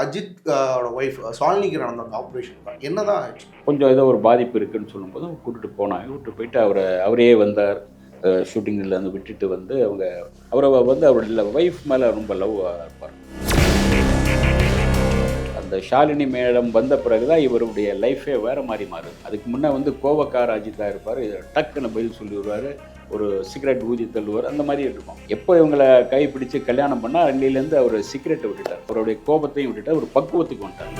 Ajith wife சாலினிக்கு நடந்த அந்த operation தான் என்னதான் கொஞ்சம் ஏதோ ஒரு பாதிப்பு இருக்குன்னு சொல்லும்போது அவங்க கூட்டிட்டு போனாங்க. கூப்பிட்டு போயிட்டு அவரை அவரே வந்தார் ஷூட்டிங்கில் வந்து விட்டுட்டு வந்து அவங்க அவரை வந்து அவருடைய ஒய்ஃப் மேலே ரொம்ப லவ் இருப்பார். அந்த ஷாலினி மேடம் வந்த பிறகு தான் இவருடைய லைஃபே வேறு மாதிரி மாறுது. அதுக்கு முன்னே வந்து கோவக்கார அஜித்தாக இருப்பார். டக்குன்னு பதில் சொல்லி வருவார் ஒரு சிகரெட் ஊதி தள்ளுவார் அந்த மாதிரி இருக்கும். எப்போ இவங்களை கை பிடிச்சு கல்யாணம் பண்ணால் அன்னிலேருந்து அவர் சிகரெட்டை விட்டுட்டார். அவருடைய கோபத்தையும் விட்டுட்டார் ஒரு பக்குவத்துக்கு வந்துட்டார்.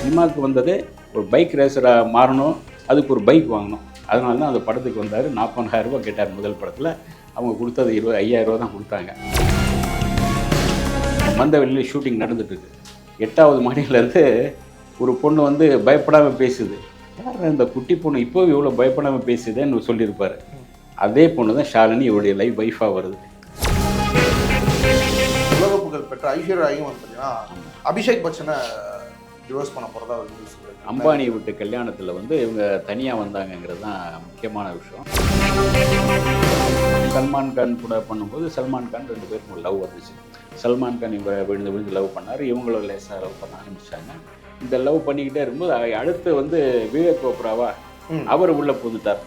சினிமாவுக்கு வந்ததே ஒரு பைக் ரேசராக மாறணும். அதுக்கு ஒரு பைக் வாங்கணும். அதனால தான் அந்த படத்துக்கு வந்தார். நாற்பதாயிரம் ரூபாய் கேட்டார் முதல் படத்தில். அவங்க கொடுத்தது இருபது ஐயாயிரம் ரூபா தான் கொடுத்தாங்க. மந்தவெளியில் ஷூட்டிங் நடந்துட்டு இருக்கு. எட்டாவது மாடியிலேருந்து ஒரு பொண்ணு வந்து பயப்படாமல் பேசுது. யார் இந்த குட்டி பொண்ணு? இப்போ இவ்வளோ பயப்படாமல் பேசுதேன்னு சொல்லியிருப்பாரு. அதே பொண்ணு தான் ஷாலினி இவருடைய லைஃப் ஒய்ஃபாக வருது. உலக புகழ் பெற்ற ஐஸ்வர்யா ராயும் வந்து பார்த்தீங்கன்னா அபிஷேக் பச்சனை டிவோர்ஸ் பண்ண போகிறதா ஒரு நியூஸ் அம்பானி வீட்டு கல்யாணத்தில் வந்து இவங்க தனியாக வந்தாங்கங்கிறது தான் முக்கியமான விஷயம். சல்மான் கான் கூட பண்ணும்போது சல்மான் கான் ரெண்டு பேருக்கும் லவ் வந்துச்சு. சல்மான் கான் இவங்க விழுந்து விழுந்து லவ் பண்ணார். இவங்களும் லேசாக லவ் பண்ண ஆரம்பிச்சாங்க. இந்த லவ் பண்ணிக்கிட்டே இருக்கும்போது அடுத்து வந்து விவேக் ஓப்ராவா ம். அவர் உள்ள புகுந்துட்டார்.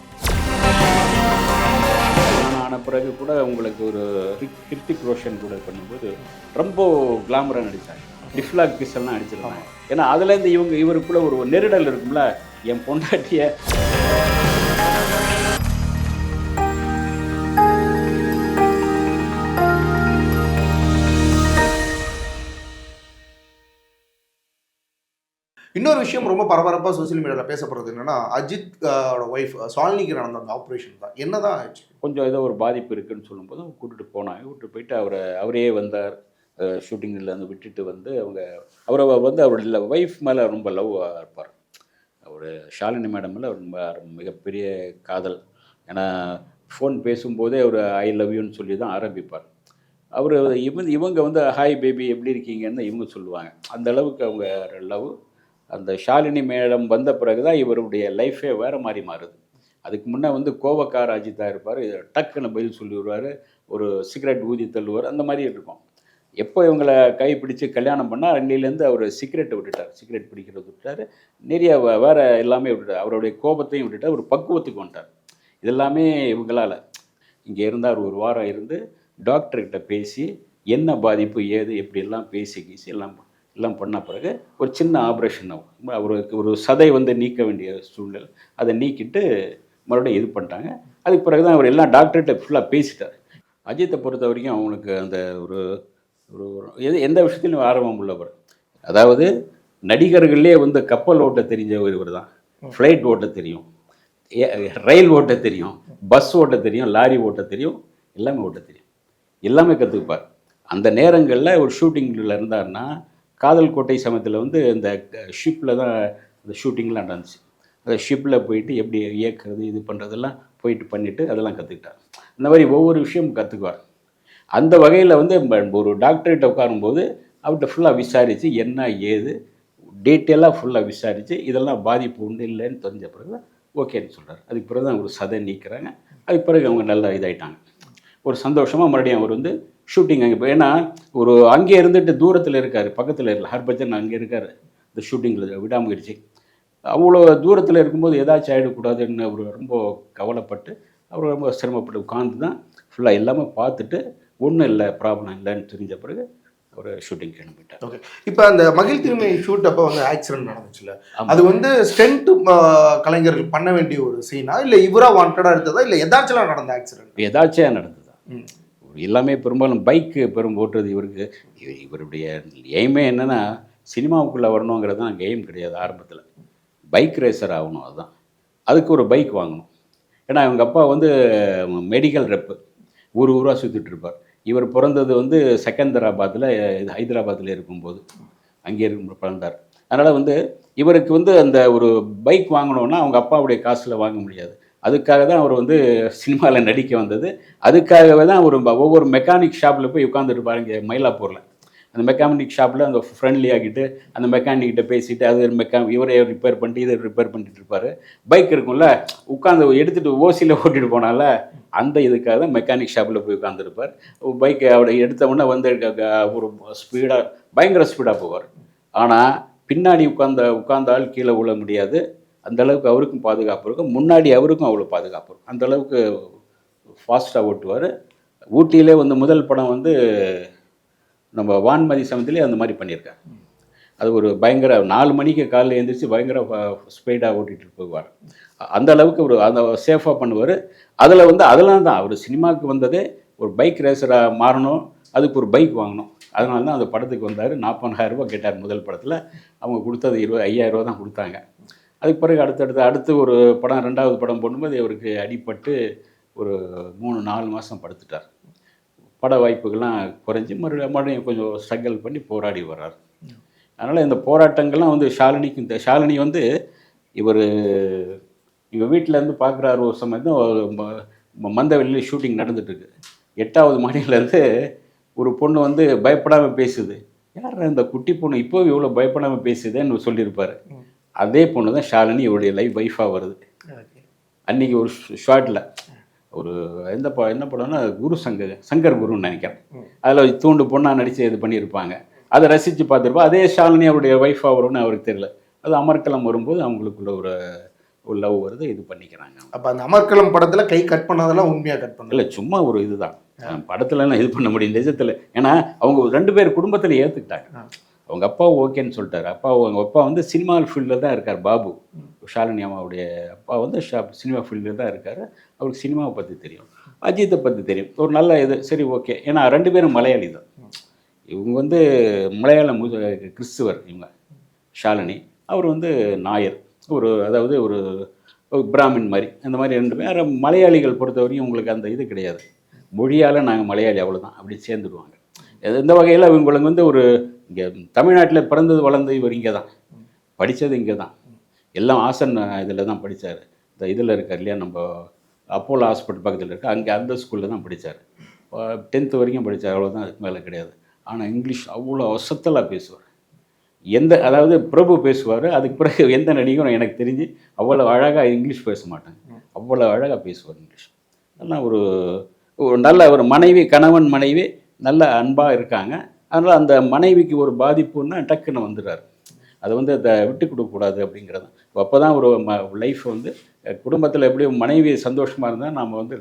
ஆன பிறகு கூட உங்களுக்கு ஒரு கிருத்- கிருத்திக் ரோஷன் கூட பண்ணும்போது ரொம்ப கிளாமராக நடித்தாங்க டிஃப்லாக் கிஸ் எல்லாம் அடிச்சிருந்தாங்க ஏன்னா அதுலேருந்து இவங்க இவருக்குள்ள ஒரு நெருடல் இருக்கும்ல என் பொண்டாட்டிய. இன்னொரு விஷயம் ரொம்ப பரபரப்பாக சோஷியல் மீடியாவில் பேசப்படுறது என்னன்னா அஜித் ஒய்ஃப் சாலினிக்கு நடந்த அந்த ஆப்ரேஷன் தான். என்னதான் ஆச்சு கொஞ்சம் ஏதோ ஒரு பாதிப்பு இருக்குன்னு சொல்லும்போது அவங்க கூட்டிட்டு போனாங்க. கூட்டிட்டு போயிட்டு அவரை அவரே வந்தார். ஷூட்டிங்கில் வந்து விட்டுட்டு வந்து அவங்க அவரை வந்து அவருடைய ஒய்ஃப் மேலே ரொம்ப லவ் இருப்பார். அவர் ஷாலினி மேடம் மேலே ரொம்ப மிகப்பெரிய காதல். ஏன்னா ஃபோன் பேசும்போதே அவர் ஐ லவ் யூன்னு சொல்லி தான் ஆரம்பிப்பார். அவர் இவங்க இவங்க வந்து ஹாய் பேபி எப்படி இருக்கீங்கன்னு இவங்க சொல்லுவாங்க. அந்த அளவுக்கு அவங்க லவ் அந்த ஷாலினி மேடம் வந்த பிறகு தான் இவருடைய லைஃபே வேறு மாதிரி மாறுது. அதுக்கு முன்னே வந்து கோவக்கார அஜித்தா இருப்பார் டக்குன்னு பதில் சொல்லி வருவார் ஒரு சிகரெட் ஊதி தள்ளுவார் அந்த மாதிரி இருக்கும். எப்போ இவங்களை கை பிடிச்சு கல்யாணம் பண்ணால் அன்னிலேருந்து அவர் சிகரெட்டை விட்டுட்டார். சிகரெட் பிடிக்கிறது விட்டுட்டார். நிறைய வேறு எல்லாமே விட்டுட்டார். அவருடைய கோபத்தையும் விட்டுட்டார் ஒரு பக்குவத்துக்கு வந்துட்டார். இதெல்லாமே இவங்களால். இங்கே இருந்தார் ஒரு வாரம் இருந்து டாக்டர்கிட்ட பேசி என்ன பாதிப்பு ஏது எப்படியெல்லாம் பேசி கீசி எல்லாம் எல்லாம் பண்ண பிறகு ஒரு சின்ன ஆப்ரேஷன் ஆகும். அவருக்கு ஒரு சதை வந்து நீக்க வேண்டிய சூழ்நிலை. அதை நீக்கிட்டு மறுபடியும் இது பண்ணிட்டாங்க. அதுக்கு பிறகு தான் அவர் எல்லாம் டாக்டர்கிட்ட ஃபுல்லாக பேசிட்டார். அஜித்தை பொறுத்த வரைக்கும் அவனுக்கு அந்த ஒரு ஒரு எது எந்த விஷயத்திலும் ஆர்வம் உள்ளவர். அதாவது நடிகர்கள்லே வந்து கப்பல் ஓட்ட தெரிஞ்சவர் இவர் தான் ஃப்ளைட் ஓட்ட தெரியும். ஏ- ரயில் ஓட்ட தெரியும். பஸ் ஓட்ட தெரியும். லாரி ஓட்ட தெரியும். எல்லாமே ஓட்ட தெரியும். எல்லாமே கற்றுப்பார் அந்த நேரங்களில் ஒரு ஷூட்டிங்கில் இருந்தாருன்னா காதல் கோட்டை சமயத்தில் வந்து இந்த ஷிப்பில் தான் அந்த ஷூட்டிங்லாம் நடந்துச்சு. அந்த ஷிப்பில் போயிட்டு எப்படி இயக்கிறது இது பண்ணுறதெல்லாம் போயிட்டு பண்ணிவிட்டு அதெல்லாம் கற்றுக்கிட்டார் இந்த மாதிரி ஒவ்வொரு விஷயமும் கற்றுக்குவார் அந்த வகையில் வந்து ஒரு டாக்டர்கிட்ட உட்காரும்போது அவர்கிட்ட ஃபுல்லாக விசாரித்து என்ன ஏது டீட்டெயிலாக ஃபுல்லாக விசாரித்து இதெல்லாம் பாதிப்பு உண்டு இல்லைன்னு தெரிஞ்ச பிறகு ஓகேன்னு சொல்கிறார் அதுக்கு பிறகு தான் ஒரு சதை நீக்கிறாங்க. அதுக்கு பிறகு அவங்க நல்லா இதாயிட்டாங்க. ஒரு சந்தோஷமாக மறுபடியும் அவர் வந்து ஷூட்டிங் அங்கே போய் ஏன்னா ஒரு அங்கே இருந்துட்டு தூரத்தில் இருக்கார் பக்கத்தில் இல்லை ஹர்பச்சன் அங்கே இருக்கார் இந்த ஷூட்டிங்கில் விடாமுயற்சி. அவ்வளோ தூரத்தில் இருக்கும்போது ஏதாச்சும் ஆகிடக்கூடாதுன்னு அவர் ரொம்ப கவலைப்பட்டு அவர் ரொம்ப சிரமப்பட்டு உட்காந்து தான் ஃபுல்லாக எல்லாமே பார்த்துட்டு ஒன்றும் இல்லை ப்ராப்ளம் இல்லைன்னு தெரிஞ்ச பிறகு அவர் ஷூட்டிங் கிளம்பிட்டார். ஓகே இப்போ அந்த மகிழ் திருமை ஷூட் அப்போ வந்து ஆக்சிடென்ட் நடந்துச்சுல. அது வந்து ஸ்டென்ட் கலைஞர்கள் பண்ண வேண்டிய ஒரு சீனா இல்லை இவரா வாண்டடா எடுத்ததா? இல்லை எதாச்சும் நடந்த ஆக்சிடென்ட் ஏதாச்சும் நடந்ததா. எல்லாமே பெரும்பாலும் பைக்கு பெரும் ஓட்டுறது இவருக்கு. இவருடைய எய்மே என்னென்னா சினிமாவுக்குள்ளே வரணுங்கிறது தான் எய்ம் கிடையாது ஆரம்பத்தில். பைக் ரேசர் ஆகணும் அதுதான். அதுக்கு ஒரு பைக் வாங்கணும். ஏன்னா இவங்க அப்பா வந்து மெடிக்கல் ரெப்பு ஊர் ஊராக சுற்றிட்டு இருப்பார். இவர் பிறந்தது வந்து செகந்தராபாத்தில் இது ஹைதராபாத்தில் இருக்கும்போது. அங்கே இருக்கும் பிறந்தார். அதனால் வந்து இவருக்கு வந்து அந்த ஒரு பைக் வாங்கணுன்னா அவங்க அப்பாவுடைய காசில் வாங்க முடியாது. அதுக்காக தான் அவர் வந்து சினிமாவில் நடிக்க வந்தது. அதுக்காகவே தான் ஒரு ஒவ்வொரு மெக்கானிக் ஷாப்பில் போய் உட்காந்துட்டு பாருங்க மயிலாப்பூரில். அந்த மெக்கானிக் ஷாப்பில் அந்த ஃப்ரெண்ட்லி ஆகிட்டு அந்த மெக்கானிக்கிட்ட பேசிட்டு அது மெக்கா இவரே ரிப்பேர் பண்ணிட்டு இதை ரிப்பேர் பண்ணிட்டு இருப்பார். பைக் இருக்கும்ல உட்காந்து எடுத்துகிட்டு ஓசியில் ஓட்டிட்டு போனால அந்த இதுக்காக தான் மெக்கானிக் ஷாப்பில் போய் உட்காந்துருப்பார் பைக்கை அவரை எடுத்த உடனே வந்து ஒரு ஸ்பீடாக பயங்கர ஸ்பீடாக போவார். ஆனால் பின்னாடி உட்காந்த உட்கார்ந்தால் கீழே விழ முடியாது. அந்தளவுக்கு அவருக்கும் பாதுகாப்பு இருக்கும். முன்னாடி அவருக்கும் அவ்வளோ பாதுகாப்பு இருக்கும். அந்த அளவுக்கு ஃபாஸ்ட்டாக ஓட்டுவார். ஊட்டியிலே வந்து முதல் படம் வந்து நம்ம வான்மதி சமத்திலே அந்த மாதிரி பண்ணியிருக்காரு. அது ஒரு பயங்கர நாலு மணிக்கு காலையில் எழுந்திரிச்சு பயங்கர ஸ்பீடாக ஓட்டிகிட்டு போவார். அந்த அளவுக்கு ஒரு அந்த சேஃபாக பண்ணுவார். அதில் வந்து அதெல்லாம் தான் அவர் சினிமாவுக்கு வந்ததே ஒரு பைக் ரேசராக மாறணும். அதுக்கு ஒரு பைக் வாங்கணும். அதனால தான் அந்த படத்துக்கு வந்தார். நாற்பதாயிரரூபா கேட்டார் முதல் படத்தில். அவங்க கொடுத்தது இருபது ஐயாயிரம் ரூபா தான் கொடுத்தாங்க. அதுக்கு பிறகு அடுத்தடுத்து அடுத்து ஒரு படம் ரெண்டாவது படம் போடும்போது இவருக்கு அடிபட்டு ஒரு மூணு நாலு மாதம் படுத்துட்டார். பட வாய்ப்புகள்லாம் குறைஞ்சி மறுபடியும் மறுபடியும் கொஞ்சம் ஸ்ட்ரகிள் பண்ணி போராடி வர்றார். அதனால் இந்த போராட்டங்கள்லாம் வந்து ஷாலினிக்கு இந்த ஷாலினி வந்து இவர் இவங்க வீட்டிலேருந்து பார்க்குறாரு ஒரு சமயத்தும் மந்தவெளியில் ஷூட்டிங் நடந்துட்டுருக்கு. எட்டாவது மாடியிலேருந்து ஒரு பொண்ணு வந்து பயப்படாமல் பேசுது. யார் இந்த குட்டி பொண்ணு? இப்போ இவ்வளோ பயப்படாமல் பேசுதேன்னு சொல்லியிருப்பார். அதே பொண்ணு தான் ஷாலினி இவருடைய லைஃப் ஒய்ஃபாக வருது. அன்றைக்கி ஒரு ஷார்ட்டில் ஒரு எந்த படம் என்ன படம்னா குரு சங்கர் சங்கர் குருன்னு நினைக்கிறேன். அதில் தூண்டு பொண்ணாக நடித்து இது பண்ணியிருப்பாங்க. அதை ரசித்து பார்த்துருப்போம் அதே ஷாலினி அவருடைய ஒய்ஃபாக வரும்னு அவருக்கு தெரியல. அது அமர்க்கலம் வரும்போது அவங்களுக்குள்ள ஒரு ஒரு லவ் வருது இது பண்ணிக்கிறாங்க. அப்ப அந்த அமர்க்கலம் படத்துல கை கட் பண்ணதெல்லாம் உண்மையா கட் பண்ணல? இல்லை சும்மா ஒரு இதுதான். படத்துலலாம் இது பண்ண முடியும் நிஜத்தில். ஏன்னா அவங்க ரெண்டு பேர் குடும்பத்தில் ஏற்றுக்கிட்டாங்க. அவங்க அப்பா ஓகேன்னு சொல்லிட்டாரு. அப்பா அவங்க அப்பா வந்து சினிமா ஃபீல்டில் தான் இருக்கார் பாபு. ஷாலினி அம்மாவுடைய அப்பா வந்து ஷா சினிமா ஃபீல்டில் தான் இருக்கார். அவருக்கு சினிமாவை பற்றி தெரியும். அஜித்தை பற்றி தெரியும். ஒரு நல்ல இது சரி ஓகே. ஏன்னா ரெண்டு பேரும் மலையாளி தான். இவங்க வந்து மலையாள மு கிறிஸ்துவர் இவங்க ஷாலினி. அவர் வந்து நாயர். ஒரு அதாவது ஒரு பிராமின் மாதிரி. அந்த மாதிரி ரெண்டு பேர் மலையாளிகள் பொறுத்த வரைக்கும் உங்களுக்கு அந்த இது கிடையாது. மொழியால் நாங்கள் மலையாளி அவ்வளோதான் அப்படி சேர்ந்துடுவாங்க. இந்த வகையில் இவங்களுக்கு வந்து ஒரு இங்கே தமிழ்நாட்டில் பிறந்தது வளர்ந்து இவர் இங்கே தான் படித்தது இங்கே தான் எல்லாம் ஆசன் இதில் தான் படித்தார் இந்த இதில் இருக்கார் இல்லையா நம்ம அப்போலோ ஹாஸ்பிட்டல் பக்கத்தில் இருக்கு அங்கே அந்த ஸ்கூலில் தான் படித்தார் டென்த்து வரைக்கும் படித்தார் அவ்வளோதான் அதுக்கு மேலே கிடையாது. ஆனால் இங்கிலீஷ் அவ்வளோ வசத்தலாக பேசுவார். எந்த அதாவது பிரபு பேசுவார் அதுக்கு பிறகு எந்த நடிகரும் எனக்கு தெரிஞ்சு அவ்வளோ அழகாக இங்கிலீஷ் பேச மாட்டாங்க. அவ்வளோ அழகாக பேசுவார் இங்கிலீஷ். அதெல்லாம் ஒரு ஒரு நல்ல ஒரு மனைவி கணவன் மனைவி நல்ல அன்பாக இருக்காங்க. அதனால் அந்த மனைவிக்கு ஒரு பாதிப்புன்னா டக்குன்னு வந்துடுறாரு. அதை வந்து அதை விட்டு கொடுக்கக்கூடாது அப்படிங்கிறது. அப்போ தான் ஒரு ம லைஃப் வந்து குடும்பத்தில் எப்படி மனைவி சந்தோஷமாக இருந்தால் நாம் வந்து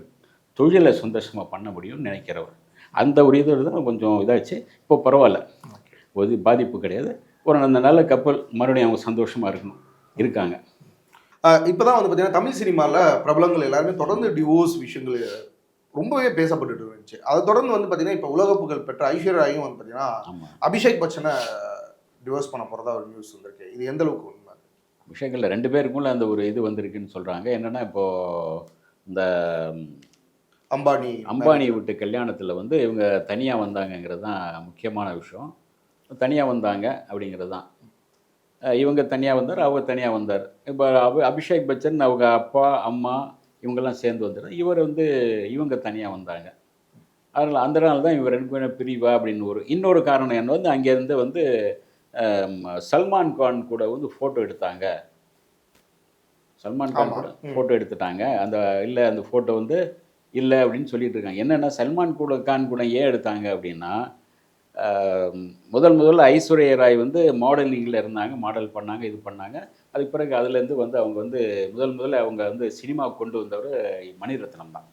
தொழிலை சந்தோஷமாக பண்ண முடியும்னு நினைக்கிறவர். அந்த ஒரு இது தான் கொஞ்சம் இதாச்சு. இப்போ பரவாயில்ல. ஒரு பாதிப்பு கிடையாது. ஒரு அந்த நல்ல கப்பல் மறுபடியும் அவங்க சந்தோஷமாக இருக்கணும். இருக்காங்க. இப்போ தான் வந்து பார்த்தீங்கன்னா தமிழ் சினிமாவில் பிரபலங்கள் எல்லாருமே தொடர்ந்து டிவோர்ஸ் விஷயங்கள் ரொம்பவே பேசப்பட்டுட்டு இருந்துச்சு. அதை தொடர்ந்து வந்து பாத்தீங்கன்னா இப்ப உலக புகழ் பெற்ற ஐஸ்வர்யாயும் வந்து பாத்தீங்கன்னா ஆமாம் அபிஷேக் பச்சனை டிவோர்ஸ் பண்ண போறதா ஒரு நியூஸ் வந்திருக்கு. இது எந்த அளவுக்கு உண்மை? விஷயங்களில் ரெண்டு பேருக்குள்ள அந்த ஒரு இது வந்திருக்குன்னு சொல்கிறாங்க என்னென்னா இப்போது இந்த அம்பானி அம்பானி வீட்டு கல்யாணத்தில் வந்து இவங்க தனியாக வந்தாங்கங்கிறது தான் முக்கியமான விஷயம். தனியாக வந்தாங்க அப்படிங்கிறது தான். இவங்க தனியாக வந்தார் அவங்க தனியாக வந்தார். இப்போ அபி அபிஷேக் பச்சன் அவங்க அப்பா அம்மா இவங்கெல்லாம் சேர்ந்து வந்துடுறாங்க இவர் வந்து இவங்க தனியாக வந்தாங்க அதனால் அந்த நாள் தான் இவர் ரெண்டு பேரும் பிரிவா அப்படின்னு ஒரு இன்னொரு காரணம் என்ன வந்து அங்கேருந்து வந்து சல்மான் கான் கூட வந்து ஃபோட்டோ எடுத்தாங்க சல்மான் கான். கூட. ஃபோட்டோ எடுத்துட்டாங்க அந்த இல்லை அந்த ஃபோட்டோ வந்து இல்லை அப்படின்னு சொல்லிட்டு இருக்காங்க என்னென்னா சல்மான் கூட கான் கூட ஏன் எடுத்தாங்க அப்படின்னா முதல் முதல்ல ஐஸ்வர்யா ராய் வந்து மாடலிங்கில் இருந்தாங்க மாடல் பண்ணாங்க இது பண்ணாங்க. அதுக்கு பிறகு அதுலேருந்து வந்து அவங்க வந்து முதல் முதல்ல அவங்க வந்து சினிமாவுக்கு கொண்டு வந்தவர் மணிரத்னம் தான்.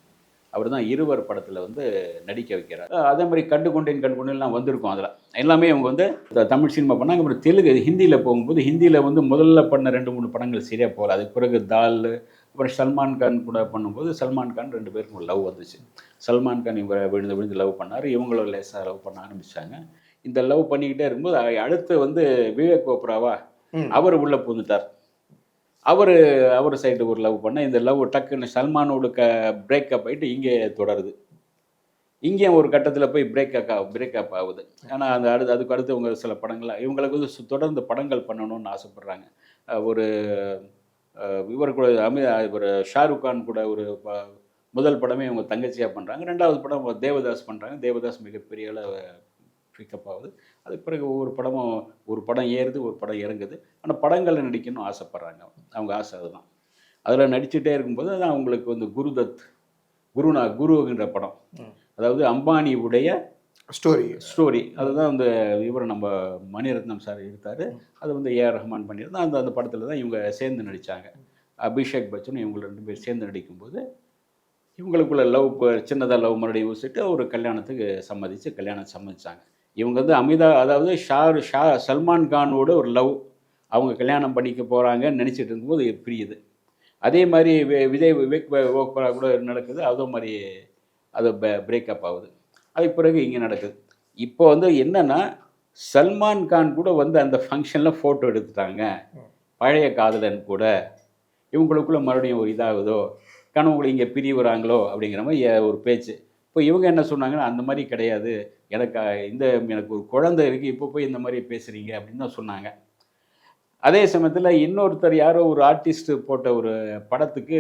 அவர் தான் இருவர் படத்தில் வந்து நடிக்க வைக்கிறார். அதே மாதிரி கண்டு கொண்டேன் கண்டு கொண்டேன்லாம் வந்திருக்கும் அதில். எல்லாமே அவங்க வந்து தமிழ் சினிமா பண்ணாங்க. அப்புறம் தெலுங்கு ஹிந்தியில் போகும்போது ஹிந்தியில் வந்து முதல்ல பண்ண ரெண்டு மூணு படங்கள் சரியாக போகல. அதுக்கு பிறகு தால் அப்புறம் சல்மான் கான் கூட பண்ணும்போது சல்மான் கான் ரெண்டு பேருக்கும் ஒரு லவ் வந்துச்சு. சல்மான் கான் இவரை விழுந்து விழுந்து லவ் பண்ணார். இவங்களும் லேசாக லவ் பண்ண ஆரம்பிச்சாங்க. இந்த லவ் பண்ணிக்கிட்டே இருக்கும்போது அடுத்து வந்து விவேக் ஓப்ராவா ம். அவர் உள்ளே பூந்துட்டார் அவர் அவர் சைடு ஒரு லவ் பண்ண இந்த லவ் டக்குன்னு சல்மானோட க பிரேக்கப் ஆகிட்டு இங்கே தொடருது. இங்கேயும் ஒரு கட்டத்தில் போய் பிரேக் பிரேக்கப் ஆகுது. ஆனால் அந்த அடுத்து அதுக்கு அடுத்து இவங்க சில படங்கள் இவங்களுக்கு வந்து தொடர்ந்து படங்கள் பண்ணணும்னு ஆசைப்பட்றாங்க. ஒரு இவர் கூட அமி இவர் ஷாருக் கான் கூட ஒரு ப- முதல் படமே இவங்க தங்கச்சியாக பண்ணுறாங்க ரெண்டாவது படம் தேவதாஸ் பண்ணுறாங்க தேவதாஸ் மிகப்பெரிய பிக்கப் ஆகுது. அதுக்கு பிறகு ஒவ்வொரு படமும் ஒரு படம் ஏறுது ஒரு படம் இறங்குது. ஆனால் படங்களில் நடிக்கணும்னு ஆசைப்பட்றாங்க. அவங்க ஆசை அதுதான். அதில் நடிச்சுட்டே இருக்கும்போது அதான் அவங்களுக்கு வந்து குருதத் குருநா குருங்கிற படம். அதாவது அம்பானியுடைய ஸ்டோரி. ஸ்டோரி. அதுதான் அந்த இவர் நம்ம மணிரத்னம் சார் எடுத்தார். அது வந்து ஏஆர் ரஹ்மான் பண்ணியிருந்தோம் அந்த அந்த படத்தில் தான் இவங்க சேர்ந்து நடித்தாங்க அபிஷேக் பச்சன் இவங்க ரெண்டு பேர் சேர்ந்து நடிக்கும்போது இவங்களுக்குள்ள லவ் சின்னதாக லவ் மறுபடியும் யோசிச்சுட்டு ஒரு கல்யாணத்துக்கு சம்மதித்து கல்யாணம் சம்மதிச்சாங்க. இவங்க வந்து அமிதா அதாவது ஷாரு ஷா சல்மான் கானோட ஒரு லவ். அவங்க கல்யாணம் பண்ணிக்க போகிறாங்கன்னு நினச்சிட்டு இருக்கும்போது இது பிரியுது. அதே மாதிரி வி- விஜய் விவேக் ஓக்பரா கூட நடக்குது. அதே மாதிரி அது பிரேக்கப் ஆகுது. அதுக்கு பிறகு இங்கே நடக்குது. இப்போ வந்து என்னன்னா சல்மான் கான் கூட வந்து அந்த ஃபங்க்ஷனில் ஃபோட்டோ எடுத்துட்டாங்க. பழைய காதலன் கூட. இவங்களுக்குள்ள மறுபடியும் ஒரு இதாகுதோ? கணவங்களை இங்கே பிரிவுறாங்களோ அப்படிங்கிற மாதிரி ஒரு பேச்சு. இப்போ இவங்க என்ன சொன்னாங்கன்னா அந்த மாதிரி கிடையாது. எனக்கு இந்த எனக்கு ஒரு குழந்தை இருக்குது இப்போ போய் இந்த மாதிரி பேசுகிறீங்க அப்படின்னு தான் சொன்னாங்க. அதே சமயத்தில் இன்னொருத்தர் யாரோ ஒரு ஆர்டிஸ்ட்டு போட்ட ஒரு படத்துக்கு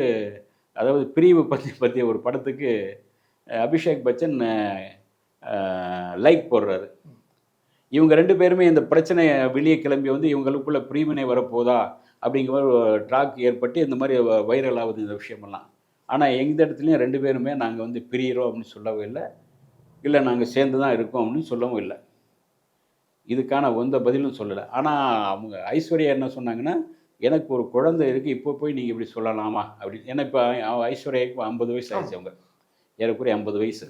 அதாவது பிரிவு பற்றி பற்றிய ஒரு படத்துக்கு அபிஷேக் பச்சன் லைக் போடுறாரு. இவங்க ரெண்டு பேருமே இந்த பிரச்சனையை வெளியே கிளம்பி வந்து இவங்களுக்குள்ள பிரிவினை வரப்போதா அப்படிங்கிற மாதிரி ஒரு ட்ராக் ஏற்பட்டு இந்த மாதிரி வைரல் ஆகுது இந்த விஷயமெல்லாம். ஆனால் எந்த இடத்துலையும் ரெண்டு பேருமே நாங்கள் வந்து பிரியிறோம் அப்படின்னு சொல்லவும் இல்லை. இல்லை நாங்கள் சேர்ந்து தான் இருக்கோம் அப்படின்னு சொல்லவும் இல்லை. இதுக்கான எந்த பதிலும் சொல்லலை. ஆனால் அவங்க ஐஸ்வர்யா என்ன சொன்னாங்கன்னா எனக்கு ஒரு குழந்தை இருக்குது இப்போ போய் நீங்கள் இப்படி சொல்லலாமா? அப்படின்னு ஏன்னா இப்போ ஐஸ்வர்யாவுக்கு ஐம்பது வயசு ஆயிடுச்சு அவங்க. ஏறக்குறைய ஐம்பது வயசு.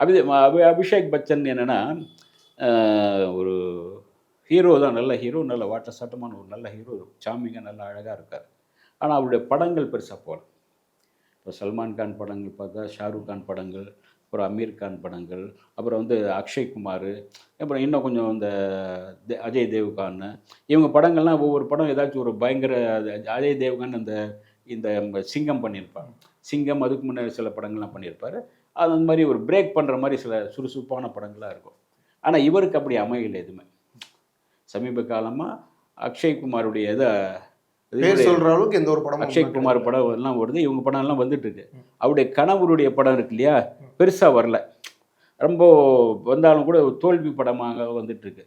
அபி அபி- அபிஷேக் பச்சன் என்னென்னா ஒரு ஹீரோ தான் நல்ல ஹீரோ நல்ல வாட்ட சாட்டமான ஒரு நல்ல ஹீரோ சாமிங்க நல்ல அழகாக இருக்கார். ஆனால் அவருடைய படங்கள் பெருசாக போகல. இப்போ சல்மான் கான் படங்கள் பார்த்தா ஷாருக் கான் படங்கள் அப்புறம் அமீர் கான் படங்கள் அப்புறம் வந்து அக்ஷய் குமார் அப்புறம் இன்னும் கொஞ்சம் இந்த தே- அஜய் தேவ்கான். இவங்க படங்கள்லாம் ஒவ்வொரு படம் ஏதாச்சும் ஒரு பயங்கர அஜய் தேவ்கான் அந்த இந்த சிங்கம் பண்ணியிருப்பார். சிங்கம் அதுக்கு முன்னாடி சில படங்கள்லாம் பண்ணியிருப்பார். அது அந்த மாதிரி ஒரு பிரேக் பண்ணுற மாதிரி சில சுறுசுறுப்பான படங்களாக இருக்கும். ஆனால் இவருக்கு அப்படி அமையல எதுவுமே. சமீப காலமாக அக்ஷய் குமாருடைய இதை சொல்ற அளவுக்கு எந்த ஒரு படமும் அக்ஷய் குமார் படம் எல்லாம் வருது. இவங்க படம் எல்லாம் வந்துட்டு இருக்கு. அவருடைய கணவருடைய படம் இருக்கு இல்லையா? பெருசாக வரல. ரொம்ப வந்தாலும் கூட தோல்வி படமாக வந்துட்டு இருக்கு.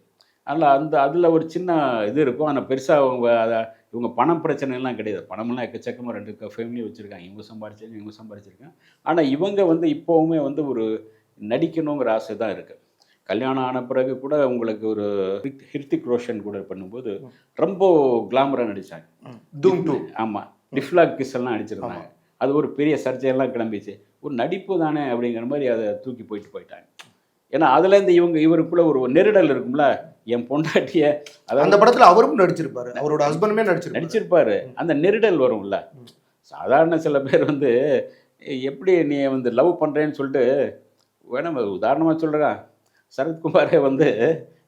அதனால் அந்த அதில் ஒரு சின்ன இது இருக்கும். ஆனால் பெருசாக அவங்க அதை இவங்க பணம் பிரச்சனை எல்லாம் கிடையாது. பணமெல்லாம் எக்கச்சக்கமாக ரெண்டு ஃபேமிலி வச்சுருக்காங்க. இவங்க சம்பாரிச்சிருக்காங்க இவங்க சம்பாரிச்சிருக்காங்க. ஆனால் இவங்க வந்து இப்போவுமே வந்து ஒரு நடிக்கணுங்கிற ஆசை தான் இருக்குது கல்யாணம் ஆன பிறகு கூட உங்களுக்கு ஒரு ஹிருத்- ஹிருத்திக் ரோஷன் கூட பண்ணும்போது ரொம்ப கிளாமராக நடித்தாங்க தூம் டூ ஆமாம் டிஃப்லாக் கிஸ் எல்லாம் அடிச்சிருந்தாங்க அது ஒரு பெரிய சர்ச்சையெல்லாம் கிளம்பிச்சு. ஒரு நடிப்பு தானே அப்படிங்கிற மாதிரி அதை தூக்கி போயிட்டு போயிட்டாங்க. ஏன்னா அதுலேருந்து இவங்க இவருக்குள்ள ஒரு நெருடல் இருக்கும்ல? என் பொண்டாட்டிய அதாவது அந்த படத்துல அவரும் நடிச்சிருப்பாரு. அவரோட ஹஸ்பண்டுமே நடிச்சிருப்பாரு. நடிச்சிருப்பாரு. அந்த நெருடல் வரும்ல. சாதாரண சில பேர் வந்து எப்படி நீ வந்து லவ் பண்ணுறேன்னு சொல்லிட்டு வேணாம் உதாரணமாக சொல்கிறேன் சரத்குமாரே வந்து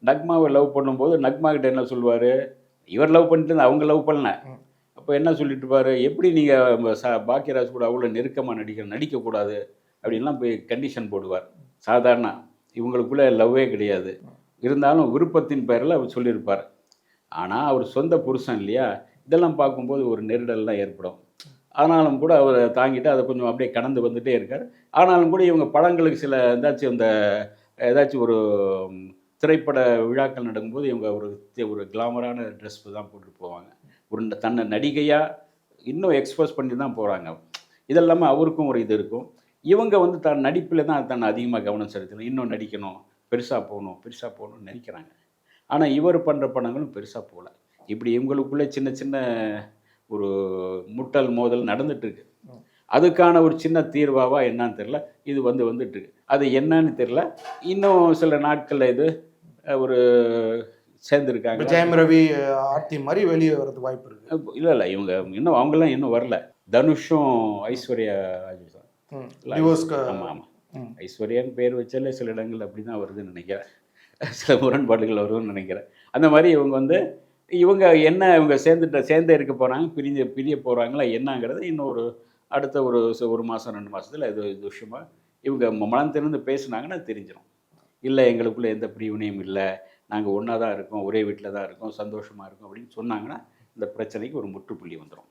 நக்மாவை லவ் பண்ணும்போது நக்மா கிட்ட என்ன சொல்லுவார்? இவர் லவ் பண்ணிட்டு இருந்தா, அவங்க லவ் பண்ணல. அப்போ என்ன சொல்லிட்டு இருப்பாரு? எப்படி நீங்கள் ச பாக்கியராஜ் கூட அவ்வளோ நெருக்கமாக நடிக்க நடிக்கக்கூடாது? அப்படின்லாம் போய் கண்டிஷன் போடுவார். சாதாரண. இவங்களுக்குள்ள லவ்வே கிடையாது. இருந்தாலும் விருப்பத்தின் பெயரில் அவர் சொல்லியிருப்பார். ஆனால் அவர் சொந்த புருஷன் இல்லையா? இதெல்லாம் பார்க்கும்போது ஒரு நெருடல்லாம் ஏற்படும். ஆனாலும் கூட அவர் தாங்கிட்டு அதை கொஞ்சம் அப்படியே கடந்து வந்துகிட்டே இருக்கார். ஆனாலும் கூட இவங்க படங்களுக்கு சில ஏதாச்சும் இந்த ஏதாச்சும் ஒரு திரைப்பட விழாக்கள் நடக்கும்போது இவங்க ஒரு ஒரு கிளாமரான ட்ரெஸ் தான் போட்டு போவாங்க. ஒரு தன்னை நடிகையாக இன்னும் எக்ஸ்போஸ் பண்ணி தான் போகிறாங்க இதெல்லாமல் அவருக்கும் ஒரு இது இருக்கும். இவங்க வந்து தன் நடிப்பில் தான் தன்னை அதிகமாக கவனம் செலுத்தணும். இன்னும் நடிக்கணும். பெருசாக போகணும் பெருசாக போகணும்னு நினைக்கிறாங்க. ஆனால் இவர் பண்ணுற படங்களும் பெருசாக போகல. இப்படி இவங்களுக்குள்ளே சின்ன சின்ன ஒரு முட்டல் மோதல் நடந்துட்டு இருக்கு அதுக்கான ஒரு சின்ன தீர்வாவா என்னன்னு தெரில இது வந்து வந்துட்டு இருக்கு அது என்னன்னு தெரில இன்னும் சில நாட்களில் இது ஒரு சேர்ந்துருக்காங்க. ஜெயம் ரவி ஆர்த்தி மாதிரி வெளியே வரதுக்கு வாய்ப்பு இருக்கு. இல்லை இல்லை இவங்க இன்னும் அவங்கெல்லாம் இன்னும் வரல. தனுஷும் ஐஸ்வர்யா ராஜேஷ் ஆமாம் ஆமாம். ஐஸ்வர்யான்னு பேர் வச்சாலே சில இடங்கள் அப்படி தான் வருதுன்னு நினைக்கிறேன். சில முரண்பாடுகள் வருதுன்னு நினைக்கிறேன். அந்த மாதிரி இவங்க வந்து இவங்க என்ன இவங்க சேர்ந்துட்ட சேர்ந்தே இருக்க போகிறாங்க பிரிஞ்சு பிரிய போகிறாங்களா என்னங்கிறது இன்னும் ஒரு அடுத்த ஒரு ஒரு மாதம் ரெண்டு மாதத்தில் இது இது விஷயமா இவங்க ம- மனம் திறந்து பேசுனாங்கன்னா தெரிஞ்சிடும் இல்லை எங்களுக்குள்ளே எந்த பிரிவினையும் இல்லை. நாங்கள் ஒன்றா தான் இருக்கோம் ஒரே வீட்டில் தான் இருக்கோம் சந்தோஷமாக இருக்கோம் அப்படின்னு சொன்னாங்கன்னா இந்த பிரச்சனைக்கு ஒரு முற்றுப்புள்ளி வந்துடும்